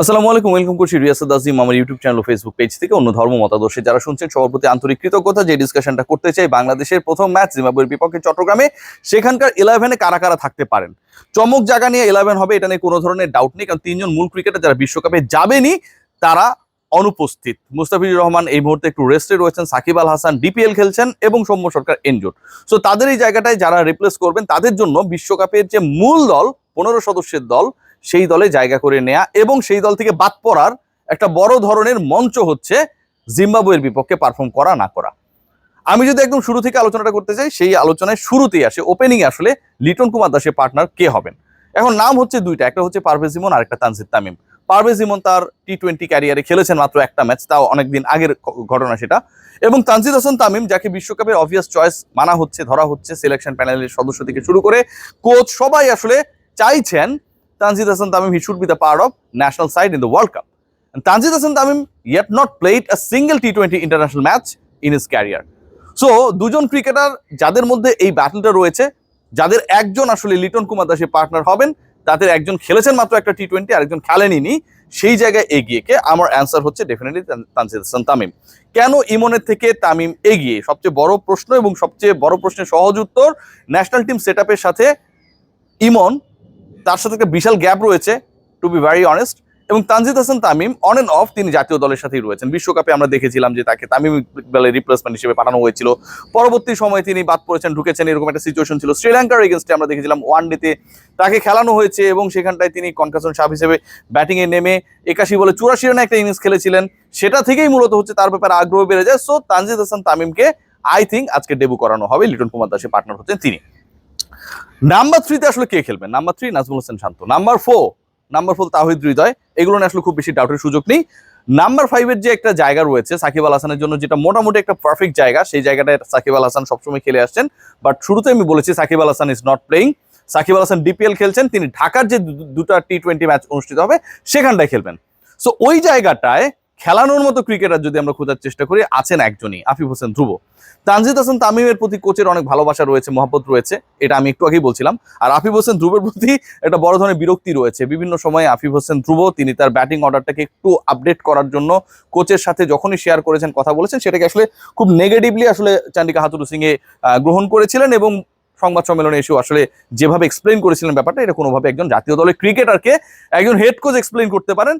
আসসালামু আলাইকুম, ওয়েলকাম করছি রিয়াসাদ আজিম আমার ইউটিউব চ্যানেল ফেসবুক পেজ থেকে অন্য ধর্ম মতাদর্শে। যারা শুনছেন, সবার প্রতি আন্তরিক কৃতজ্ঞতা, যে ডিসকাশনটা করতে চাই বাংলাদেশের প্রথম ম্যাচ জিম্বাবুয়ের বিপক্ষে চট্টগ্রামে, সেখানকার ইলেভেনে কারা কারা থাকতে পারেন? চমক জায়গা নিয়ে ইলেভেন হবে, এটা নিয়ে কোনো ধরনের ডাউট নেই, কারণ তিনজন মূল ক্রিকেটার যারা বিশ্বকাপে যাবেনি, তারা অনুপস্থিত। মুস্তাফিজুর রহমান এই মুহূর্তে একটু রেস্টে রয়েছেন, সাকিব আল হাসান ডিপিএল খেলছেন এবং সৌম্য সরকার এনজোর সো তাদের এই জায়গাটায় যারা রিপ্লেস করবেন, তাদের জন্য বিশ্বকাপের যে মূল দল, পনেরো সদস্যের দল সেই দলে জায়গা করে নেয়া এবং সেই দল থেকে বাদ পড়ার একটা বড় ধরনের মঞ্চ হচ্ছে জিম্বাবুয়ের বিপক্ষে পারফর্ম করা না করা। আমি যদি একদম শুরু থেকে আলোচনাটা করতে চাই, সেই আলোচনায় শুরুতেই আসে ওপেনিং আসলে লিটন কুমার দাসের পার্টনার কে হবেন? এখন নাম হচ্ছে দুইটা, একটা হচ্ছে পারভেজ ইমন আর একটা তানজিদ তামিম। পারভেজ ইমন তার টি টোয়েন্টি ক্যারিয়ারে খেলেছেন মাত্র একটা ম্যাচ তাও অনেকদিন আগের ঘটনা সেটা। এবং তানজিদ হাসান তামিম, যাকে বিশ্বকাপের অবভিয়াস চয়েস মানা হচ্ছে, ধরা হচ্ছে সিলেকশন প্যানেলের সদস্য থেকে শুরু করে কোচ সবাই আসলে চাইছেন Tanzid Hassan Tamim, he should be the part of national side in the World Cup. And Tanzid Hassan Tamim yet not played a single T20 international match in his career. So দুজন cricketer যাদের মধ্যে এই ব্যাটলটা রয়েছে যাদের একজন আসলে লিটন কুমার দাসের partner হবেন তাদের একজন খেলেছেন মাত্র একটা টি টোয়েন্টি আরেকজন খেলেনি সেই জায়গায় এগিয়ে কে আমার অ্যান্সার হচ্ছে ডেফিনেটলি তানজিদ হাসান তামিম কেন ইমনের থেকে তামিম এগিয়ে সবচেয়ে বড় প্রশ্ন এবং সবচেয়ে বড় প্রশ্নের সহজ উত্তর ন্যাশনাল টিম সেট সাথে ইমন তার সাথে একটা বিশাল গ্যাপ রয়েছে টু বি ভেরি অনেস্ট এবং Tanzid Hasan Tamim on and off তিনি জাতীয় দলের সাথেই রয়েছেন। বিশ্বকাপে আমরা দেখেছিলাম যে তাকে তামিম ইকবালের রিপ্লেসমেন্ট হিসেবে পাঠানো হয়েছিল। পরবর্তী সময়ে তিনি বাদ পড়েছেন, ঢুকেছেন, এরকম একটা সিচুয়েশন ছিল। শ্রীলঙ্কার এগেনস্টে আমরা দেখেছিলাম ওয়ান ডেতে তাকে খেলানো হয়েছে এবং সেখানটায় তিনি কনকাশন সাপ হিসেবে ব্যাটিংয়ে নেমে একাশি বলে চুরাশি রানে একটা ইনিংস খেলেছিলেন। সেটা থেকেই মূলত হচ্ছে তার ব্যাপারে আগ্রহ বেড়ে যায়। সো তানজিদ হাসান তামিমকে আই থিঙ্ক আজকে ডেবু করানো হবে। লিটন কুমার দাসের পার্টনার হচ্ছেন তিনি। নাম্বার থ্রিতে আসলে কে খেলবেন number three Najmul Hossain Shanto. Number four number four Towhid Hridoy. এগুলো নিয়ে আসলে খুব বেশি ডাউটের সুযোগ নেই। নাম্বার ফাইভের যে একটা জায়গা রয়েছে সাকিব আল হাসানের জন্য, যেটা মোটামুটি একটা পারফেক্ট জায়গা, সেই জায়গাটায় সাকিব আল হাসান সবসময় খেলে আসছেন। বাট শুরুতে আমি বলেছি Shakib Al Hasan is not playing Shakib Al Hasan DPL খেলছেন, তিনি ঢাকার যে দুটো টি টোয়েন্টি ম্যাচ অনুষ্ঠিত হবে, সেখানটায় খেলবেন। সো ওই জায়গাটায় খেলানোর মতো ক্রিকেটার যদি আমরা খোঁজার চেষ্টা করি, আছেন একজনই, আফিফ হোসেন ধ্রুব। তানজিদ হাসান তামিমের প্রতি কোচের অনেক ভালোবাসা রয়েছে, মহব্বত রয়েছে, এটা আমি একটু আগেই বলছিলাম। আর আফিফ হোসেন ধ্রুবের প্রতি একটা বড় ধরনের বিরক্তি রয়েছে। বিভিন্ন সময়ে আফিফ হোসেন ধ্রুব, তিনি তার ব্যাটিং অর্ডারটাকে একটু আপডেট করার জন্য কোচের সাথে যখনই শেয়ার করেছেন, কথা বলেছেন, সেটাকে আসলে খুব নেগেটিভলি আসলে চান্ডিকা হাতুরু সিং এ গ্রহণ করেছিলেন এবং সংবাদ সম্মেলনে এসেও আসলে যেভাবে এক্সপ্লেন করেছিলেন ব্যাপারটা, এটা কোনোভাবে একজন জাতীয় দলের ক্রিকেটারকে একজন হেড কোচ এক্সপ্লেন করতে পারেন।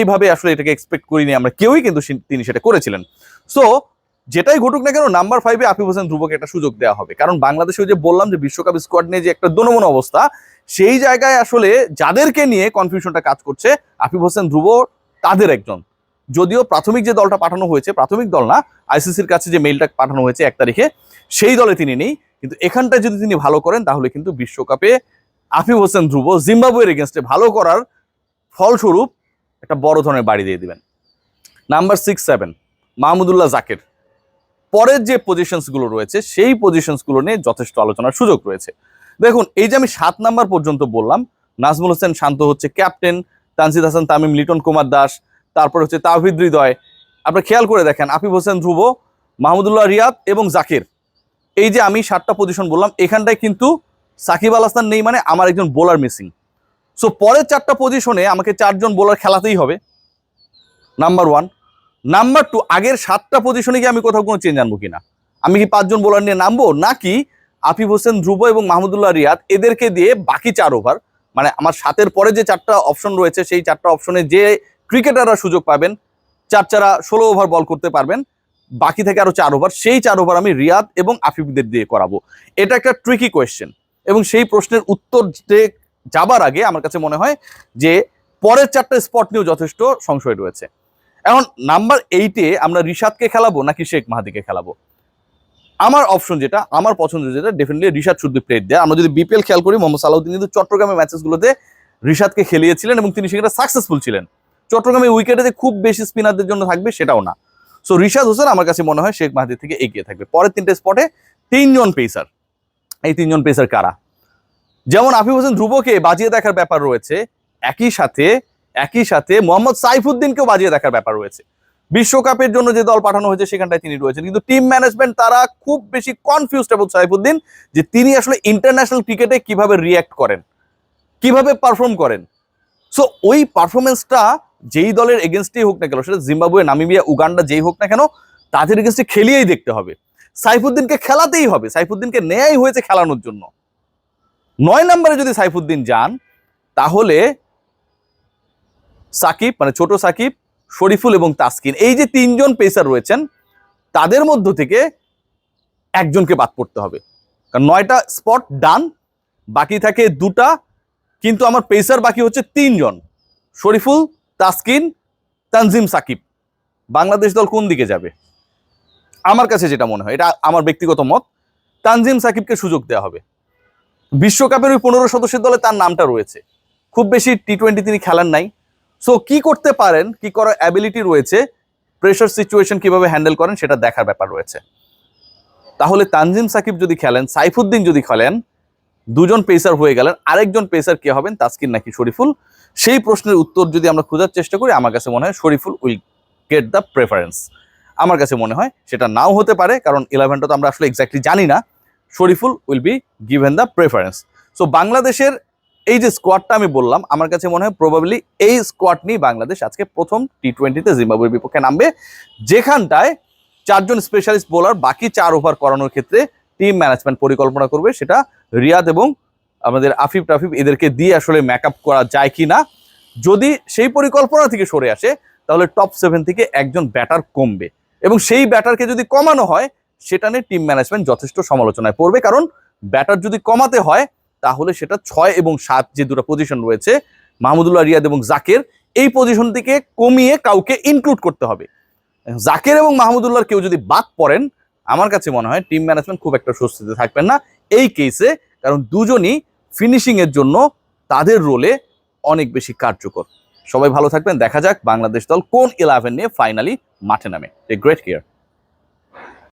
এইভাবে আসলে এটাকে এক্সপেক্ট করিনি আমরা কেউই, কিন্তু তিনি সেটা করেছিলেন। সো যেটাই ঘটুক না কেন নাম্বার ফাইভে আফিফ হোসেন ধ্রুবকে একটা সুযোগ দেওয়া হবে। কারণ বাংলাদেশে যে বললাম যে বিশ্বকাপ স্কোয়াড নিয়ে যে একটা দনমন অবস্থা, সেই জায়গায় আসলে যাদেরকে নিয়ে কনফিউশনটা কাজ করছে, আফিফ হোসেন ধ্রুব তাদের একজন। যদিও প্রাথমিক যে দলটা পাঠানো হয়েছে, প্রাথমিক দল না আইসিসির কাছে যে মেইলটা পাঠানো হয়েছে এক তারিখে, সেই দলে তিনি নেই। কিন্তু এখানটায় যদি তিনি ভালো করেন, তাহলে কিন্তু বিশ্বকাপে আফিফ হোসেন ধ্রুব জিম্বাবুয়ের এগেনস্টে ভালো করার ফলস্বরূপ একটা বড় ধরনের বাড়ি দিয়ে দিবেন। Number six seven Mahmudullah Jaker. পরের যে পজিশনসগুলো রয়েছে, সেই পজিশনসগুলো নিয়ে যথেষ্ট আলোচনার সুযোগ রয়েছে। দেখুন, এই যে আমি সাত নাম্বার পর্যন্ত বললাম, নাজমুল হোসেন শান্ত হচ্ছে ক্যাপ্টেন তানসিদ হাসান, তামিম, লিটন কুমার দাস, তারপর হচ্ছে তাহিদ হৃদয়। আপনার খেয়াল করে দেখেন, আফিফ হোসেন ধ্রুব, মাহমুদুল্লাহ রিয়াদ এবং জাকির। এই যে আমি সাতটা পজিশন বললাম, এখানটায় কিন্তু সাকিব আল হাসান নেই মানে আমার একজন বোলার মিসিং সো পরের চারটা পজিশনে আমাকে চারজন বোলার খেলাতেই হবে। নাম্বার ওয়ান নাম্বার টু আগের সাতটা পজিশনে গিয়ে আমি কোথাও কোনো চেঞ্জ আনব কিনা। আমি কি পাঁচজন বোলার নিয়ে নামবো? নাকি আফিফ হোসেন, ধ্রুব এবং মাহমুদুল্লাহ রিয়াদ এদেরকে দিয়ে বাকি চার ওভার মানে আমার সাতের পরে যে চারটা অপশন রয়েছে, সেই চারটা অপশনে যে ক্রিকেটাররা সুযোগ পাবেন, চার চারা ষোলো ওভার বল করতে পারবেন। বাকি থেকে আরও চার ওভার সেই চার ওভার আমি রিয়াদ এবং আফিফদের দিয়ে করাবো। এটা একটা ট্রিকি কোয়েশ্চেন এবং সেই প্রশ্নের উত্তর যাবার আগে আমার কাছে মনে হয় যে পরের চারটা স্পট নিয়েও যথেষ্ট সংশয় রয়েছে। এখন নাম্বার এইটে আমরা রিশাদকে খেলাবো নাকি শেখ মাহাদিকে খেলাবো? আমার অপশন যেটা, আমার পছন্দ যেটা definitely Rishad should be played দেয় আমরা যদি বিপিএল খেয়াল করি, মোহাম্মদ সালাউদ্দিন কিন্তু চট্টগ্রামের ম্যাচেসগুলোতে রিশাদকে খেলিয়েছিলেন এবং তিনি সেখানে সাকসেসফুল ছিলেন। চট্টগ্রামে উইকেটে খুব বেশি স্পিনারদের জন্য থাকবে সেটাও না। সো রিশাদ হোসেন আমার কাছে মনে হয় শেখ মাহাদির থেকে এগিয়ে থাকবে। পরের তিনটে স্পটে তিনজন পেসার এই তিনজন পেসার কারা? যেমন আফিফ হোসেন ধ্রুবকে বাজিয়ে দেখার ব্যাপার রয়েছে, একই সাথে একই সাথে মোহাম্মদ সাইফুদ্দিনকেও বাজিয়ে দেখার ব্যাপার রয়েছে। বিশ্বকাপের জন্য যে দল পাঠানো হয়েছে সেখানটায় তিনি রয়েছেন। কিন্তু টিম ম্যানেজমেন্ট তারা খুব বেশি কনফিউজড এবং সাইফুদ্দিন যে তিনি আসলে ইন্টারন্যাশনাল ক্রিকেটে কীভাবে রিয়্যাক্ট করেন, কীভাবে পারফর্ম করেন। সো ওই পারফরমেন্সটা যেই দলের এগেনস্টেই হোক না কেন, সেটা জিম্বাবুয়ে, নামিবিয়া, উগান্ডা যেই হোক না কেন, তাদের এগেনস্টে খেলিয়েই দেখতে হবে। সাইফুদ্দিনকে খেলাতেই হবে, সাইফুদ্দিনকে নেয়াই হয়েছে খেলানোর জন্য। নয় নম্বরে যদি সাইফুদ্দিন যান, তাহলে সাকিব মানে ছোট সাকিব, শরীফুল এবং তাসকিন, এই যে তিনজন পেসার রয়েছেন, তাদের মধ্য থেকে একজনকে বাদ পড়তে হবে। কারণ নয়টা স্পট ডান বাকি থাকে দুটা, কিন্তু আমার পেসার বাকি হচ্ছে তিনজন, শরীফুল তাসকিন, তানজিম সাকিব। বাংলাদেশ দল কোন দিকে যাবে? আমার কাছে যেটা মনে হয়, এটা আমার ব্যক্তিগত মত, তানজিম সাকিবকে সুযোগ দেওয়া হবে। বিশ্বকাপের ওই পনেরো সদস্যের দলে তার নামটা রয়েছে। খুব বেশি টি টোয়েন্টি তিনি খেলেন নাই। সো কি করতে পারেন, কি করার অ্যাবিলিটি রয়েছে প্রেশার সিচুয়েশন কীভাবে হ্যান্ডেল করেন, সেটা দেখার ব্যাপার রয়েছে। তাহলে তানজিম সাকিব যদি খেলেন, সাইফুদ্দিন যদি খেলেন দুজন পেসার হয়ে গেলেন, আরেকজন পেসার কে হবেন, তাসকিন নাকি শরীফুল? সেই প্রশ্নের উত্তর যদি আমরা খোঁজার চেষ্টা করি, আমার কাছে মনে হয় Shoriful will get the preference আমার কাছে মনে হয় সেটা নাও হতে পারে, কারণ ইলেভেনটা তো আমরা আসলে এক্স্যাক্টলি জানি না। Shoriful will be given the preference so বাংলাদেশের এই যে স্কোয়াডটা আমি বললাম, আমার কাছে মনে হয় প্রবাবলি এই স্কোয়াড নিয়ে বাংলাদেশ আজকে প্রথম টি টোয়েন্টিতে জিম্বাবুয়ের বিপক্ষে নামবে। যেখানটায় চারজন স্পেশালিস্ট বোলার বাকি চার ওভার করানোর ক্ষেত্রে টিম ম্যানেজমেন্ট পরিকল্পনা করবে, সেটা রিয়াদ এবং আমাদের আফিফ টাফিফ এদেরকে দিয়ে আসলে ম্যাকআপ করা যায় কি না যদি সেই পরিকল্পনা থেকে সরে আসে, তাহলে টপ সেভেন থেকে একজন ব্যাটার কমবে। এবং সেই ব্যাটারকে যদি কমানো হয়, সেটা নিয়ে টিম ম্যানেজমেন্ট যথেষ্ট সমালোচনায় পড়বে। কারণ ব্যাটার যদি কমাতে হয়, তাহলে সেটা ছয় এবং সাত যে দুটো পজিশন রয়েছে, মাহমুদুল্লাহ, রিয়াদ এবং জাকের, এই পজিশন থেকে কমিয়ে কাউকে ইনক্লুড করতে হবে। জাকের এবং মাহমুদুল্লাহর কেউ যদি বাদ পড়েন আমার কাছে মনে হয় টিম ম্যানেজমেন্ট খুব একটা স্বস্তিতে থাকবেন না। এই কেসে কারণ দুজনই ফিনিশিংয়ের জন্য তাদের রোলে অনেক বেশি কার্যকর। সবাই ভালো থাকবেন। দেখা যাক বাংলাদেশ দল কোন ইলেভেন নিয়ে ফাইনালি মাঠে নামে। Great care